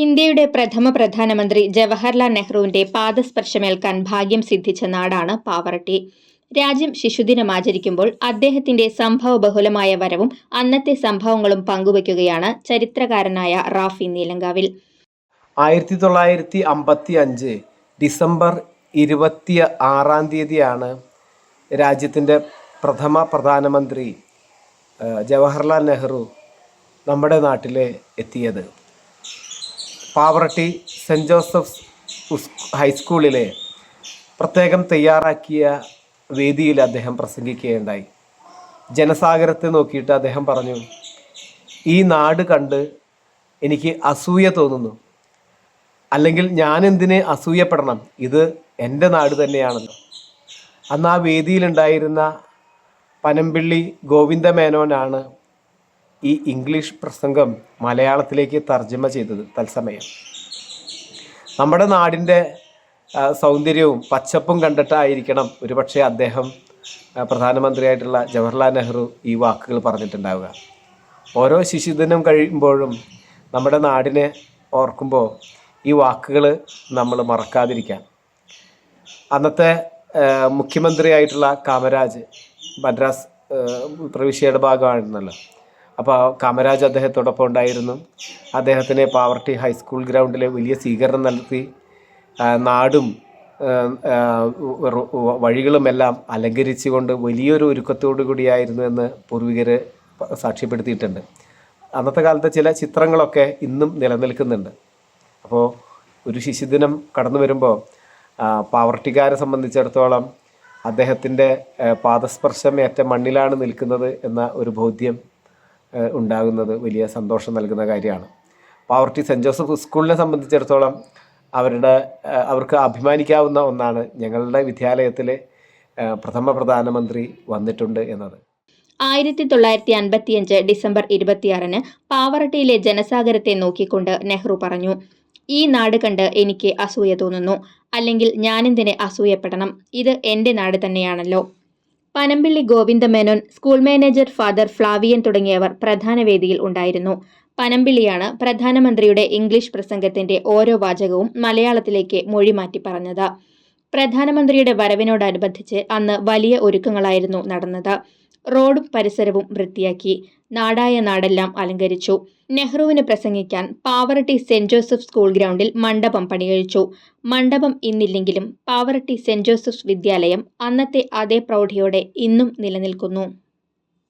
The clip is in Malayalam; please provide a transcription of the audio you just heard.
ഇന്ത്യയുടെ പ്രഥമ പ്രധാനമന്ത്രി ജവഹർലാൽ നെഹ്റുവിന്റെ പാദസ്പർശമേൽക്കാൻ ഭാഗ്യം സിദ്ധിച്ച നാടാണ് പാവറട്ടി. രാജ്യം ശിശുദിനം ആചരിക്കുമ്പോൾ അദ്ദേഹത്തിന്റെ സംഭവ ബഹുലമായ വരവും അന്നത്തെ സംഭവങ്ങളും പങ്കുവയ്ക്കുകയാണ് ചരിത്രകാരനായ റാഫി നീലങ്കാവിൽ. ആയിരത്തി തൊള്ളായിരത്തി അമ്പത്തി അഞ്ച് ഡിസംബർ ഇരുപത്തി ആറാം തീയതിയാണ് രാജ്യത്തിന്റെ പ്രഥമ പ്രധാനമന്ത്രി ജവഹർലാൽ നെഹ്റു നമ്മുടെ നാട്ടിൽ എത്തിയത്. പാവറട്ടി സെന്റ് ജോസഫ്സ് ഹൈസ്കൂളിലെ പ്രത്യേകം തയ്യാറാക്കിയ വേദിയിൽ അദ്ദേഹം പ്രസംഗിക്കുകയുണ്ടായി. ജനസാഗരത്തെ നോക്കിയിട്ട് അദ്ദേഹം പറഞ്ഞു ഈ നാട് കണ്ട് എനിക്ക് അസൂയ തോന്നുന്നു. അല്ലെങ്കിൽ ഞാൻ എന്തിനെ അസൂയപ്പെടണം? ഇത് എന്റെ നാട് തന്നെയാണല്ലോ അന്ന് ആ വേദിയിലുണ്ടായിരുന്ന പനമ്പിള്ളി ഗോവിന്ദമേനോനാണ് ഈ ഇംഗ്ലീഷ് പ്രസംഗം മലയാളത്തിലേക്ക് തർജമ ചെയ്തത് തത്സമയം. നമ്മുടെ നാടിന്റെ സൗന്ദര്യവും പച്ചപ്പും കണ്ടിട്ടായിരിക്കണം ഒരുപക്ഷെ അദ്ദേഹം പ്രധാനമന്ത്രിയായിട്ടുള്ള ജവഹർലാൽ നെഹ്റു ഈ വാക്കുകൾ പറഞ്ഞിട്ടുണ്ടാവുക. ഓരോ ശിശുദിനം കഴിയുമ്പോഴും നമ്മുടെ നാടിനെ ഓർക്കുമ്പോൾ ഈ വാക്കുകൾ നമ്മൾ മറക്കാതിരിക്കാം. അന്നത്തെ മുഖ്യമന്ത്രിയായിട്ടുള്ള കാമരാജ് മദ്രാസ് പ്രവിശ്യയുടെ ഭാഗമായിരുന്നല്ലോ. അപ്പോൾ കാമരാജ് അദ്ദേഹത്തോടൊപ്പം ഉണ്ടായിരുന്നു. അദ്ദേഹത്തിന് പാവർട്ടി ഹൈസ്കൂൾ ഗ്രൗണ്ടിൽ വലിയ സ്വീകരണം നടത്തി നാടും വഴികളുമെല്ലാം അലങ്കരിച്ചുകൊണ്ട് വലിയൊരു ഒരുക്കത്തോടു കൂടിയായിരുന്നു എന്ന് പൂർവികർ സാക്ഷ്യപ്പെടുത്തിയിട്ടുണ്ട്. അന്നത്തെ കാലത്തെ ചില ചിത്രങ്ങളൊക്കെ ഇന്നും നിലനിൽക്കുന്നുണ്ട്. അപ്പോൾ ഒരു ശിശുദിനം കടന്നു വരുമ്പോൾ പാവർട്ടിക്കാരെ സംബന്ധിച്ചിടത്തോളം അദ്ദേഹത്തിന്റെ പാദസ്പർശം ഏറ്റ മണ്ണിലാണ് നിൽക്കുന്നത് എന്ന ഒരു ബോധ്യം ഉണ്ടാകുന്നത് വലിയ സന്തോഷം നൽകുന്ന കാര്യമാണ്. പാവർട്ടി സെന്റ് ജോസഫ് സ്കൂളിനെ സംബന്ധിച്ചിടത്തോളം അവരുടെ അവർക്ക് അഭിമാനിക്കാവുന്ന ഒന്നാണ് ഞങ്ങളുടെ വിദ്യാലയത്തിൽ പ്രഥമ പ്രധാനമന്ത്രി വന്നിട്ടുണ്ട് എന്നത്. ആയിരത്തി തൊള്ളായിരത്തി അൻപത്തിയഞ്ച് ഡിസംബർ ഇരുപത്തിയാറിന് പാവറട്ടിയിലെ ജനസാഗരത്തെ നോക്കിക്കൊണ്ട് നെഹ്റു പറഞ്ഞു ഈ നാട് കണ്ട് എനിക്ക് അസൂയ തോന്നുന്നു. അല്ലെങ്കിൽ ഞാനെന്തിന് അസൂയപ്പെടണം? ഇത് എന്റെ നാട് തന്നെയാണല്ലോ. Panampilly Govinda Menon school manager father Flavian തുടങ്ങിയവർ പ്രധാന വേദിയിൽ ഉണ്ടായിരുന്നു. പനമ്പിള്ളിയാണ് പ്രധാനമന്ത്രിയുടെ ഇംഗ്ലീഷ് പ്രസംഗത്തിന്റെ ഓരോ വാചകവും മലയാളത്തിലേക്ക് മൊഴിമാറ്റി പറഞ്ഞത്. പ്രധാനമന്ത്രിയുടെ വരവിനോടനുബന്ധിച്ച് അന്ന് വലിയ ഒരുക്കങ്ങളായിരുന്നു നടന്നത്. റോഡും പരിസരവും വൃത്തിയാക്കി നാടായ നാടെല്ലാം അലങ്കരിച്ചു. നെഹ്റുവിന് പ്രസംഗിക്കാൻ പാവറട്ടി സെന്റ് ജോസഫ് സ്കൂൾ ഗ്രൗണ്ടിൽ മണ്ഡപം പണികഴിച്ചു. മണ്ഡപം ഇന്നില്ലെങ്കിലും പാവറട്ടി സെന്റ് ജോസഫ്സ് വിദ്യാലയം അന്നത്തെ അതേ പ്രൗഢിയോടെ ഇന്നും നിലനിൽക്കുന്നു.